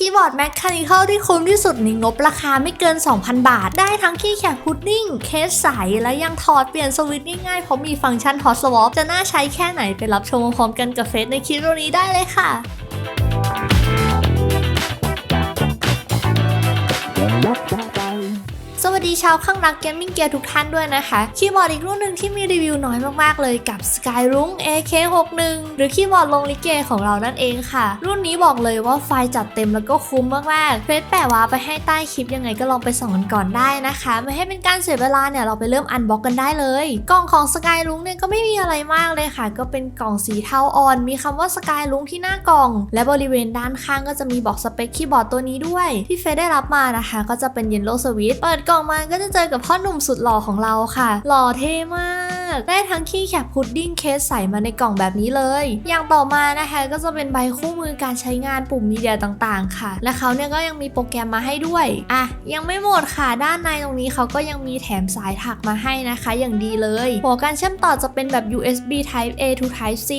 คีย์บอร์ดแมคคานิคอลที่คุ้มที่สุดในงบราคาไม่เกิน 2,000 บาท ได้ทั้งคีย์แคปพุดดิ้ง เคสใส และยังถอดเปลี่ยนสวิตช์ง่ายๆ เพราะมีฟังก์ชันฮอตสวอปจะน่าใช้แค่ไหนไปรับชมพร้อมกันกับเฟซในคลิปวิดีโอนี้ได้เลยค่ะสวัส ดีชาวข้างรักเกมมิ่งเกียร์ทุกท่านด้วยนะคะ คีย์บอร์ดอีกรุ่นหนึ่งที่มีรีวิวน้อยมากๆเลยกับ Skyroom AK61 หรือคีย์บอร์ดลงลิเกของเรานั่นเองค่ะ รุ่นนี้บอกเลยว่าไฟจัดเต็มแล้วก็คุ้มมากๆเฟซแปะว้าไปให้ใต้คลิปยังไงก็ลองไปส่องกันก่อนได้นะคะ ไม่ให้เป็นการเสียเวลาเนี่ยเราไปเริ่มอันบ็อกกันได้เลย กล่องของ Skyroom เนี่ยก็ไม่มีอะไรมากเลยค่ะ ก็เป็นกล่องสีเทาอ่อน มีคำว่า Skyroom ที่หน้ากล่อง และบริเวณด้านข้างก็จะมีบอกสเปคคีย์บอร์ดตัวนี้ด้วย ที่เฟซได้รับมานะคะ ก็จะเป็น Yellow Switch เปิดกล่องมาก็จะเจอกับพ่อหนุ่มสุดหล่อของเราค่ะ หล่อเท่มากได้ทั้งคีย์แคปพุดดิ้งเคสใส่มาในกล่องแบบนี้เลย อย่างต่อมานะคะก็จะเป็นใบคู่มือการใช้งานปุ่มมีเดียต่างๆ ค่ะ และเขาเนี่ยก็ยังมีโปรแกรมมาให้ด้วยอะยังไม่หมดค่ะด้านในตรงนี้เขาก็ยังมีแถมสายถักมาให้นะคะอย่างดีเลยหัวการเชื่อมต่อจะเป็นแบบ USB Type A to Type C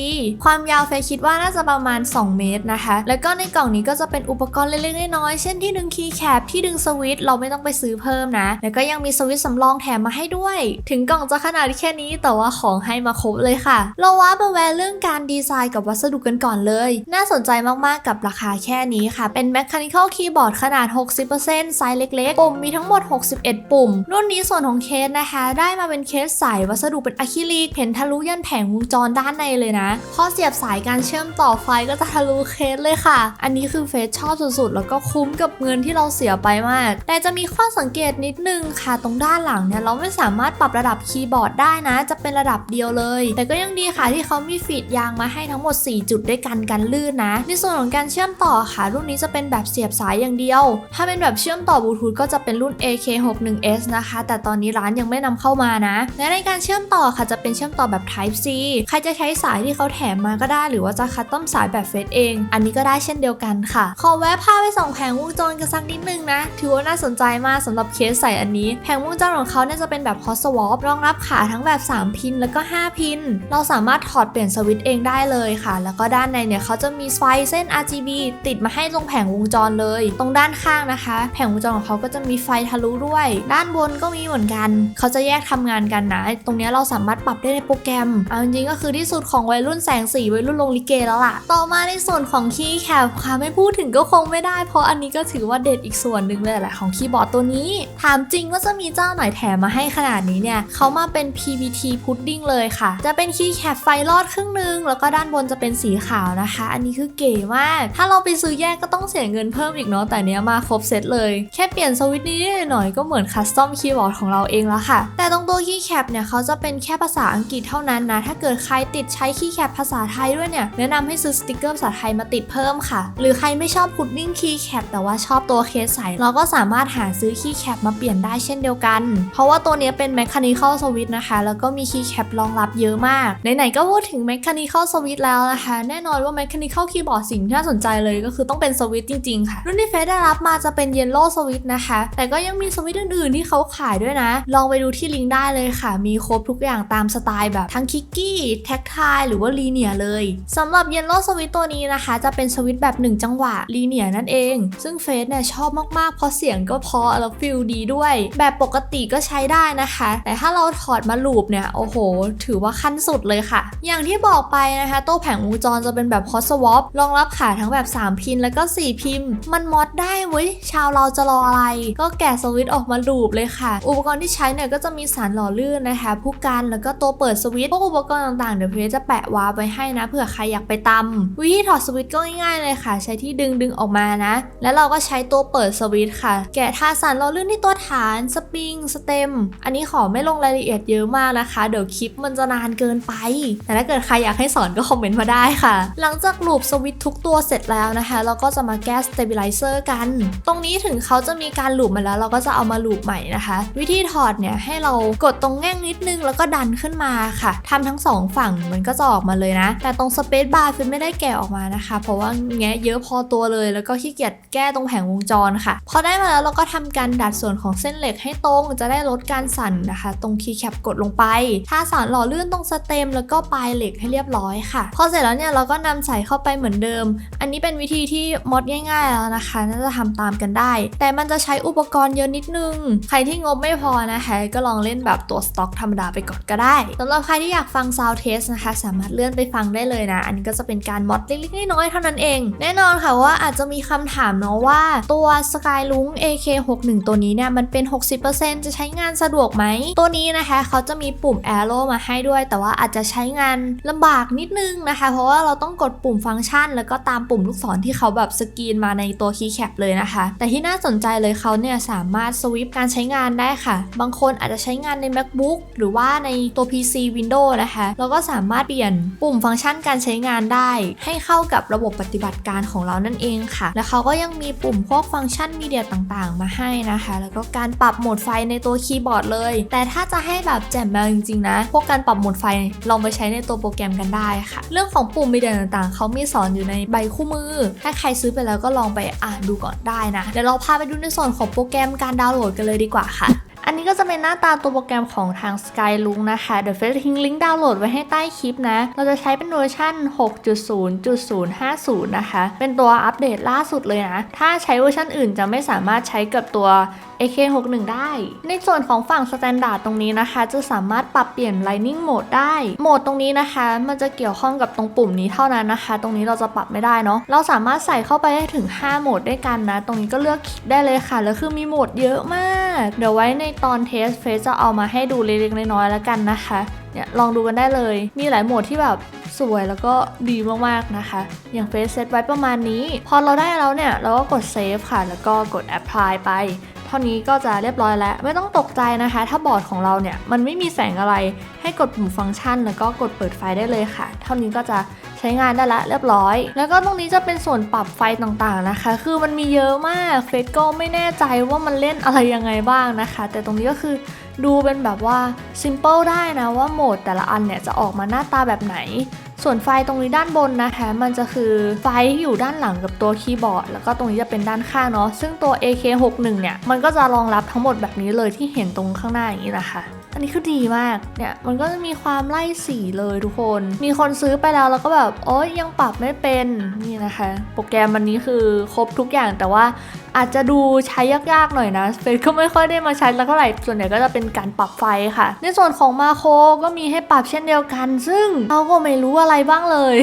ความยาวเฟยคิดว่าน่าจะประมาณ 2 เมตรนะคะ แล้วก็ในกล่องนี้ก็จะเป็นอุปกรณ์เล็กๆน้อยๆเช่นที่ดึงคีย์แคปที่ดึงสวิตช์เราไม่ต้องไปซื้อเพิ่มนะ แล้วก็ยังมีสวิตช์สำรองแถมมาให้ด้วย ถึงกล่องจะขนาดแค่นี้แต่ว่าของให้มาครบเลยค่ะ เราว่าไปแวะเรื่องการดีไซน์กับวัสดุกันก่อนเลย น่าสนใจมากๆกับราคาแค่นี้ค่ะ เป็น Mechanical Keyboard ขนาด 60%ไซส์เล็กๆ ปุ่มมีทั้งหมด 61 ปุ่ม รุ่นนี้ส่วนของเคสนะคะ ได้มาเป็นเคสใสวัสดุเป็นอะคริลิกเห็นทะลุยันแผงวงจรด้านในเลยนะ พอเสียบสายการเชื่อมต่อไฟก็จะทะลุเคสเลยค่ะ อันนี้คือเฟสชอบสุดๆ แล้วก็คุ้มกับเงินที่เราเสียไปมาก แต่จะมีข้อสังเกตนิดนึงค่ะ ตรงด้านหลังเนี่ยเราไม่สามารถปรับระดับคีย์บอร์ดได้นะจะเป็นระดับเดียวเลย แต่ก็ยังดีค่ะที่เขามีฟีดยางมาให้ทั้งหมด 4 จุดด้วยกันกันลื่นนะ ในส่วนของการเชื่อมต่อค่ะ รุ่นนี้จะเป็นแบบเสียบสายอย่างเดียว ถ้าเป็นแบบเชื่อมต่อบลูทูธก็จะเป็นรุ่น AK61s นะคะ แต่ตอนนี้ร้านยังไม่นำเข้ามานะ และในการเชื่อมต่อค่ะจะเป็นเชื่อมต่อแบบ Type C ใครจะใช้สายที่เขาแถมมาก็ได้ หรือว่าจะคัสตอมสายแบบเฟซเอง อันนี้ก็ได้เช่นเดียวกันค่ะ ขอแวะพาไปส่องแผงวงจรกันสักนิดนึงนะ ถือว่าน่าสนใจมากสำหรับเคสใส่อันนี้ แผงวงจรของเขาเนี่ยจะเป็นแบบ hot swap รองรับขาทั้งแบบ3พินแล้วก็ 5 พิน เราสามารถถอดเปลี่ยนสวิตช์เองได้เลยค่ะ แล้วก็ด้านในเนี่ยเขาจะมีไฟเส้น RGB ติดมาให้ตรงแผงวงจรเลย ตรงด้านข้างนะคะ แผงวงจรของเขาก็จะมีไฟทะลุด้วย ด้านบนก็มีเหมือนกัน เขาจะแยกทำงานกันนะ ตรงนี้เราสามารถปรับได้ในโปรแกรม เอาจริงก็คือที่สุดของวัยรุ่นแสงสีวัยรุ่นลงลิเกแล้วล่ะ ต่อมาในส่วนของคีย์แคปค่ะไม่พูดถึงก็คงไม่ได้ เพราะอันนี้ก็ถือว่าเด็ดอีกส่วนหนึ่งเลยแหละของคีย์บอร์ดตัวนี้ ถามจริงว่าจะมีเจ้าไหนแถมมาให้ขนาดนี้เนี่ยเขามาเป็น P V T PVT pudding เลยค่ะ จะเป็นคีย์แคปไฟลอดครึ่งหนึง แล้วก็ด้านบนจะเป็นสีขาวนะคะ อันนี้คือเก๋มาก ถ้าเราไปซื้อแยกก็ต้องเสียเงินเพิ่มอีกเนาะ แต่เนี้ยมาครบเซตเลย แค่เปลี่ยนสวิตช์นิดหน่อยก็เหมือนคัสตอมคีย์บอร์ดของเราเองแล้วค่ะ แต่ตรงตัวคีย์แคปเนี่ยเขาจะเป็นแค่ภาษาอังกฤษเท่านั้นนะ ถ้าเกิดใครติดใช้คีย์แคปภาษาไทยด้วยเนี่ย แนะนำให้ซื้อสติกเกอร์ภาษาไทยมาติดเพิ่มค่ะ หรือใครไม่ชอบพุดดิ้งคีย์แคปแต่ว่าชอบตัวเคสใสเราก็สามารถหาซื้อคีย์แคปมาเปลี่ยนได้เช่นเดียวกัน เพราะว่าตัวนี้เป็น Mechanical Switch นะคะ แล้วก็มีคีย์แคปรองรับเยอะมาก ไหนๆก็พูดถึง Mechanical Switch แล้วนะคะ แน่นอนว่า Mechanical Keyboard สิ่งที่น่าสนใจเลยก็คือต้องเป็นสวิตจริงๆ ค่ะ รุ่นที่เฟซได้รับมาจะเป็น Yellow Switch นะคะ แต่ก็ยังมีสวิตอื่นๆ ที่เขาขายด้วยนะ ลองไปดูที่ลิงก์ได้เลยค่ะ มีครบทุกอย่างตามสไตล์แบบทั้งคิกกี้แท็กทายหรือว่าลีเนียเลยสำหรับ Yellow Switch ตัวนี้นะคะ จะเป็นสวิตแบบ 1 จังหวะลีเนียนั่นเอง ซึ่งเฟซเนี่ยชอบมากๆเพราะเสียงก็เพราะแล้วฟิลดีด้วย แบบปกติก็ใช้ได้นะคะ แต่ถ้าเราถอดมาลูปเนี่ยโอ้โห ถือว่าขั้นสุดเลยค่ะ อย่างที่บอกไปนะคะ โตัวแผงวงจรจะเป็นแบบ hot swap รองรับขาทั้งแบบ 3 พินแล้วก็ 4 พิมพ์ มันมอดได้เว้ย ชาวเราจะรออะไร ก็แกะสวิตช์ออกมาลูปเลยค่ะ อุปกรณ์ที่ใช้เนี่ยก็จะมีสารหล่อลื่นนะคะผู้กันแล้วก็ตัวเปิดสวิตช์พวกอุปกรณ์ต่างๆ เดี๋ยวเพจจะแปะวาร์ปไว้ให้นะเผื่อใครอยากไปตำวิธีถอดสวิตช์ก็ง่ายๆเลยค่ะ ใช้ที่ดึงดึงออกมานะ แล้วเราก็ใช้ตัวเปิดสวิตช์ค่ะ แกะทาสารหล่อลื่นที่ตัวฐานสปริงสเต็ม อันนี้ขอไม่ลงรายละเอียดเยอะมากนะคะเดี๋ยวคลิปมันจะนานเกินไป แต่ถ้าเกิดใครอยากให้สอนก็คอมเมนต์มาได้ค่ะ หลังจากลูปสวิตทุกตัวเสร็จแล้วนะคะเราก็จะมาแก้สเตเบลไลเซอร์กัน ตรงนี้ถึงเขาจะมีการลูปมาแล้ว เราก็จะเอามาลูปใหม่นะคะ วิธีถอดเนี่ยให้เรากดตรงแง่งนิดนึงแล้วก็ดันขึ้นมาค่ะทำทั้งสองฝั่งมันก็จะออกมาเลยนะ แต่ตรงสเปซบาร์ฟินไม่ได้แกะออกมานะคะ เพราะว่าแงะเยอะพอตัวเลยแล้วก็ขี้เกียจแก้ตรงแผงวงจรค่ะ พอได้มาแล้วเราก็ทำการดัดส่วนของเส้นเหล็กให้ตรงจะได้ลดการสั่นนะคะ ตรงคีย์แคปกดลงไปทาสารหล่อลื่นตรงสเต็มแล้วก็ปลายเหล็กให้เรียบร้อยค่ะ พอเสร็จแล้วเนี่ยเราก็นำใส่เข้าไปเหมือนเดิม อันนี้เป็นวิธีที่มดง่ายๆแล้วนะคะน่าจะทำตามกันได้ แต่มันจะใช้อุปกรณ์เยอะนิดนึง ใครที่งบไม่พอนะคะก็ลองเล่นแบบตัวสต็อกธรรมดาไปก่อนก็ได้สำหรับใครที่อยากฟังซาวเทสนะคะ สามารถเลื่อนไปฟังได้เลยนะ อันนี้ก็จะเป็นการมดเล็กๆน้อยๆเท่านั้นเอง แน่นอนค่ะว่าอาจจะมีคำถามเนาะว่าตัว Skylunk AK61 ตัวนี้เนี่ยมันเป็น 60%จะใช้งานสะดวกไหมตัวนี้นะคะเขาจะมีปุุ่่ม arrow มาให้ด้วย แต่ว่าอาจจะใช้งานลำบากนิดนึงนะคะ เพราะว่าเราต้องกดปุ่มฟังก์ชัน แล้วก็ตามปุ่มลูกศรที่เขาแบบสกรีนมาในตัวคีย์แคปเลยนะคะ แต่ที่น่าสนใจเลยเขาเนี่ยสามารถสวิปการใช้งานได้ค่ะ บางคนอาจจะใช้งานใน macbook หรือว่าในตัว PC Windows นะคะแล้วก็สามารถเปลี่ยนปุ่มฟังก์ชันการใช้งานได้ ให้เข้ากับระบบปฏิบัติการของเรานั่นเองค่ะ และเขาก็ยังมีปุ่มพวกฟังก์ชันมีเดียต่างๆ มาให้นะคะ แล้วก็การปรับโหมดไฟในตัวคีย์บอร์ดเลย แต่ถ้าจะให้แบบแจ่มมาจจริงๆนะ พวกการปรับโหมดไฟลองไปใช้ในตัวโปรแกรมกันได้ค่ะ เรื่องของปุ่มมีเดียต่างๆ เขามีสอนอยู่ในใบคู่มือ ถ้าใครซื้อไปแล้วก็ลองไปอ่านดูก่อนได้นะ เดี๋ยวเราพาไปดูในส่วนของโปรแกรมการดาวน์โหลดกันเลยดีกว่าค่ะอันนี้ก็จะเป็นหน้าตาตัวโปรแกรมของทาง Skylunk นะคะ เดี๋ยวเฟซทิ้งลิงก์ดาวน์โหลดไว้ให้ใต้คลิปนะ เราจะใช้เป็นเวอร์ชัน6.0.050 นะคะ เป็นตัวอัปเดตล่าสุดเลยนะ ถ้าใช้เวอร์ชันอื่นจะไม่สามารถใช้กับตัว AK61 ได้ ในส่วนของฝั่ง Standard ตรงนี้นะคะ จะสามารถปรับเปลี่ยน Lightning Mode ได้ โหมดตรงนี้นะคะ มันจะเกี่ยวข้องกับตรงปุ่มนี้เท่านั้นนะคะ ตรงนี้เราจะปรับไม่ได้เนาะเราสามารถใส่เข้าไปได้ถึง 5 โหมดด้วยกันนะ ตรงนี้ก็เลือกคลิกได้เลยค่ะ แล้วคือมีโหมดเยอะมาก เดี๋ยวไว้ในตอนเทสเฟสจะเอามาให้ดูเล็กๆน้อยๆแล้วกันนะคะเนี่ยลองดูกันได้เลย มีหลายโหมดที่แบบสวยแล้วก็ดีมากๆนะคะ อย่างเฟซเซตไว้ประมาณนี้ พอเราได้แล้วเนี่ย เราก็กดเซฟค่ะ แล้วก็กด apply ไป เท่านี้ก็จะเรียบร้อยแล้ว ไม่ต้องตกใจนะคะ ถ้าบอร์ดของเราเนี่ยมันไม่มีแสงอะไรให้กดปุ่มฟังก์ชัน แล้วก็กดเปิดไฟได้เลยค่ะ เท่านี้ก็จะใช้งานได้ละเรียบร้อย แล้วก็ตรงนี้จะเป็นส่วนปรับไฟต่างๆนะคะ คือมันมีเยอะมากเฟสก็ไม่แน่ใจว่ามันเล่นอะไรยังไงบ้างนะคะ แต่ตรงนี้ก็คือ ดูเป็นแบบว่า simple ได้นะว่าโหมดแต่ละอันเนี่ยจะออกมาหน้าตาแบบไหน ส่วนไฟตรงนี้ด้านบนนะคะมันจะคือไฟที่อยู่ด้านหลังกับตัวคีย์บอร์ด แล้วก็ตรงนี้จะเป็นด้านข้างเนาะซึ่งตัว AK61 เนี่ยมันก็จะรองรับทั้งหมดแบบนี้เลยที่เห็นตรงข้างหน้าอย่างนี้นะคะอันนี้คือดีมาก เนี่ย มันก็จะมีความไล่สีเลยทุกคน มีคนซื้อไปแล้วแล้วก็แบบโอ๊ยยังปรับไม่เป็น นี่นะคะ โปรแกรมมันนี้คือครบทุกอย่างแต่ว่าอาจจะดูใช้ยากๆหน่อยนะเฟซก็ไม่ค่อยได้มาใช้แล้วเท่าไหร่ ส่วนใหญ่ก็จะเป็นการปรับไฟค่ะ ในส่วนของมาโคก็มีให้ปรับเช่นเดียวกัน ซึ่งเราก็ไม่รู้อะไรบ้างเลย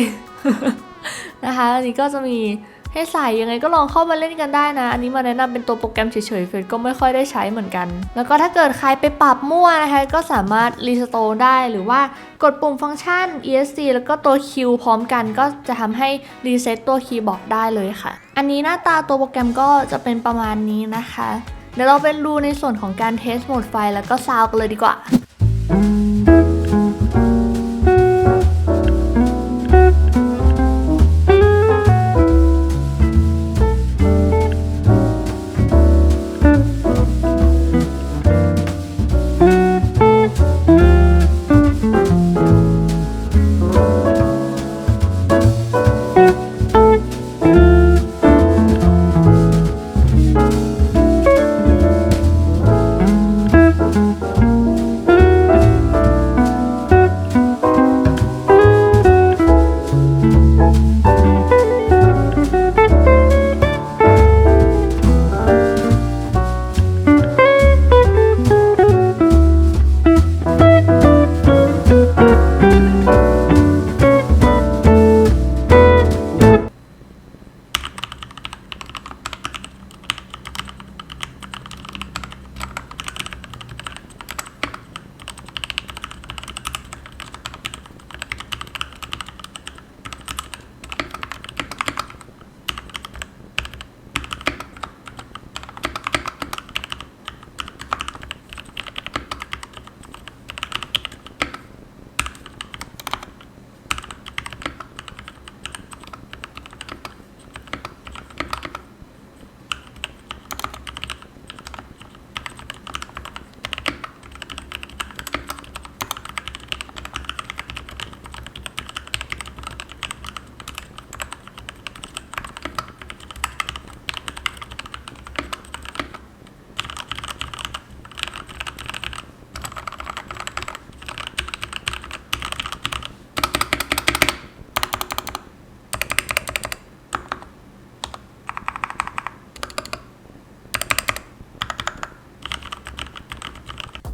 นะคะ อันนี้ก็จะมี ให้ใส่ยังไงก็ลองเข้ามาเล่นกันได้นะ อันนี้มาแนะนำเป็นตัวโปรแกรมเฉยๆเฟซก็ไม่ค่อยได้ใช้เหมือนกัน แล้วก็ถ้าเกิดใครไปปรับมั่วนะคะก็สามารถรีสโตร์ได้หรือว่ากดปุ่มฟังก์ชัน ESC แล้วก็ตัว Q พร้อมกันก็จะทำให้รีเซ็ตตัวคีย์บอร์ดได้เลยค่ะ อันนี้หน้าตาตัวโปรแกรมก็จะเป็นประมาณนี้นะคะ เดี๋ยวเราไปดูในส่วนของการเทสโหมดไฟแล้วก็ซาวกันเลยดีกว่า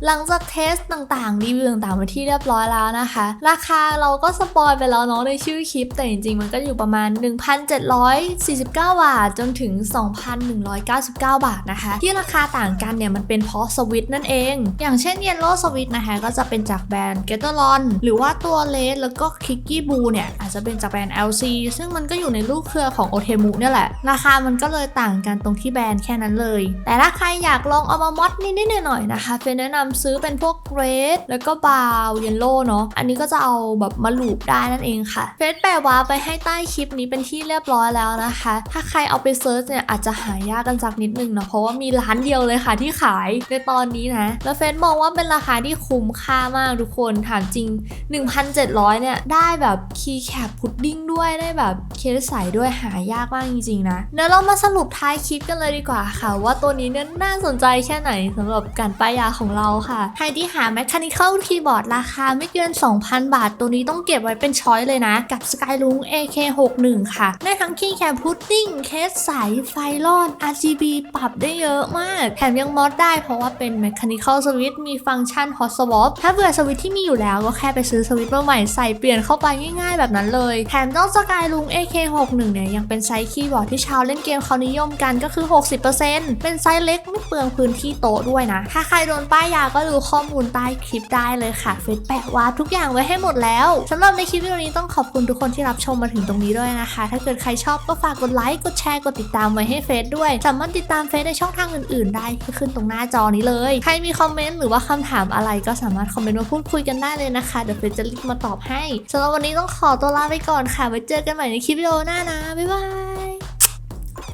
หลังจากเทสต่างๆ รีวิวต่างๆไปที่เรียบร้อยแล้วนะคะ ราคาเราก็สปอยไปแล้วเนาะในชื่อคลิป แต่จริงๆ มันก็อยู่ประมาณ 1,749 บาท จนถึง 2,199 บาทนะคะ ที่ราคาต่างกันเนี่ยมันเป็นเพราะสวิตนั่นเอง อย่างเช่น Yellow Switch นะคะก็จะเป็นจากแบรนด์ g e t t e r o n หรือว่าตัวเลสแล้วก็ k i k i b o เนี่ยอาจจะเป็นจากแบรนด์ LC ซึ่งมันก็อยู่ในลูกเครือของ o t e m u เนี่ยแหละ ราคามันก็เลยต่างกันตรงที่แบรนด์แค่นั้นเลย แต่ถ้าใครอยากลองเอามามอดนิดๆหน่อยๆนะคะเฟยแนะนำซื้อเป็นพวกเรดแล้วก็บาวเยลโล่เนาะอันนี้ก็จะเอาแบบมาลูบได้นั่นเองค่ะเฟซแปลว่าไปให้ใต้คลิปนี้เป็นที่เรียบร้อยแล้วนะคะ ถ้าใครเอาไปเซิร์ชเนี่ยอาจจะหายากกันสักนิดนึงเนาะเพราะว่ามีร้านเดียวเลยค่ะที่ขายในตอนนี้นะแล้วเฟซมองว่าเป็นราคาที่คุ้มค่ามากทุกคนถามจริง 1,700 เนี่ย ได้แบบคีย์แคปพุดดิ้งด้วยได้แบบเคสใสด้วยหายากมากจริงๆนะเดี๋ยวเรามาสรุปท้ายคลิปกันเลยดีกว่าค่ะ ว่าตัวนี้เนี่ยน่าสนใจแค่ไหนสำหรับการป้ายยาของเราค่ะใครที่หา Mechanical Keyboard ราคาไม่เกิน 2,000 บาท ตัวนี้ต้องเก็บไว้เป็นช้อยเลยนะ กับ Skylung AK61 ค่ะ ได้ทั้งคีย์แคปพุดดิ้งเคสใสไฟรอด RGB ปรับได้เยอะมาก แถมยังมอดได้เพราะว่าเป็น Mechanical Switch มีฟังก์ชัน Hot Swap ถ้าเบื่อสวิตช์ที่มีอยู่แล้วก็แค่ไปซื้อสวิตช์มาใหม่ใส่เปลี่ยนเข้าไปง่ายๆ แบบนั้นเลย แถมเจ้า Skylung AK61 เนี่ยยังเป็นไซส์คีย์บอร์ดที่ชาวเล่นเกมเขานิยมกันก็คือ 60%เป็นไซส์เล็กไม่เปลืองพื้นที่โต๊ะด้วยนะ ถ้าใครโดนป้ายยาก็ดูข้อมูลใต้คลิปได้เลยค่ะเฟซแปะวาร์ปทุกอย่างไว้ให้หมดแล้วสำหรับในคลิปวิดีโอนี้ต้องขอบคุณทุกคนที่รับชมมาถึงตรงนี้ด้วยนะคะ ถ้าเกิดใครชอบก็ฝากกดไลค์กดแชร์กดติดตามไว้ให้เฟซด้วยสามารถติดตามเฟซในช่องทางอื่นๆ ได้ที่ขึ้นตรงหน้าจอนี้เลย ใครมีคอมเมนต์หรือว่าคำถามอะไรก็สามารถคอมเมนต์มาพูดคุยกันได้เลยนะคะเดี๋ยวเฟซจะรีบมาตอบให้สำหรับวันนี้ต้องขอตัวลาไปก่อนค่ะไว้เจอกันใหม่ในคลิปวิดีโอหน้านะบ๊ายบาย